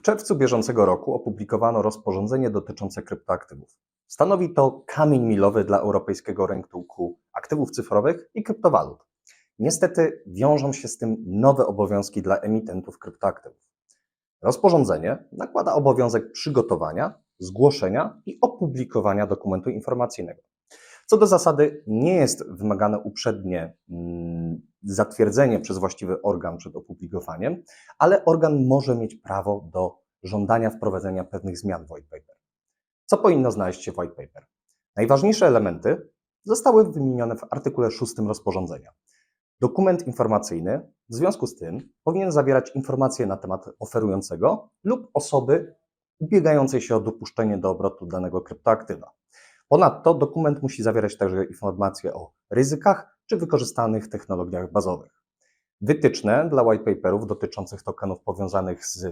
W czerwcu bieżącego roku opublikowano rozporządzenie dotyczące kryptoaktywów. Stanowi to kamień milowy dla europejskiego rynku aktywów cyfrowych i kryptowalut. Niestety wiążą się z tym nowe obowiązki dla emitentów kryptoaktywów. Rozporządzenie nakłada obowiązek przygotowania, zgłoszenia i opublikowania dokumentu informacyjnego. Co do zasady, nie jest wymagane uprzednie mm, zatwierdzenie przez właściwy organ przed opublikowaniem, ale organ może mieć prawo do żądania wprowadzenia pewnych zmian w white paper. Co powinno znaleźć się w white paper? Najważniejsze elementy zostały wymienione w artykule 6 rozporządzenia. Dokument informacyjny w związku z tym powinien zawierać informacje na temat oferującego lub osoby ubiegającej się o dopuszczenie do obrotu danego kryptoaktywa. Ponadto dokument musi zawierać także informacje o ryzykach czy wykorzystanych technologiach bazowych. Wytyczne dla white paperów dotyczących tokenów powiązanych z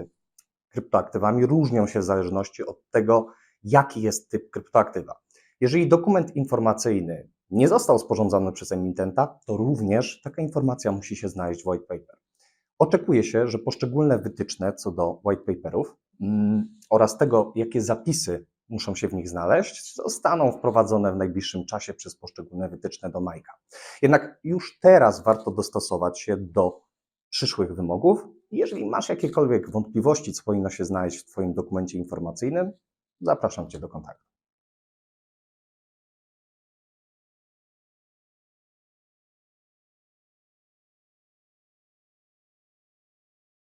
kryptoaktywami różnią się w zależności od tego, jaki jest typ kryptoaktywa. Jeżeli dokument informacyjny nie został sporządzony przez emitenta, to również taka informacja musi się znaleźć w white paper. Oczekuje się, że poszczególne wytyczne co do white paperów mm, oraz tego, jakie zapisy muszą się w nich znaleźć, zostaną wprowadzone w najbliższym czasie przez poszczególne wytyczne do Majka. Jednak już teraz warto dostosować się do przyszłych wymogów. Jeżeli masz jakiekolwiek wątpliwości, co powinno się znaleźć w Twoim dokumencie informacyjnym, zapraszam Cię do kontaktu.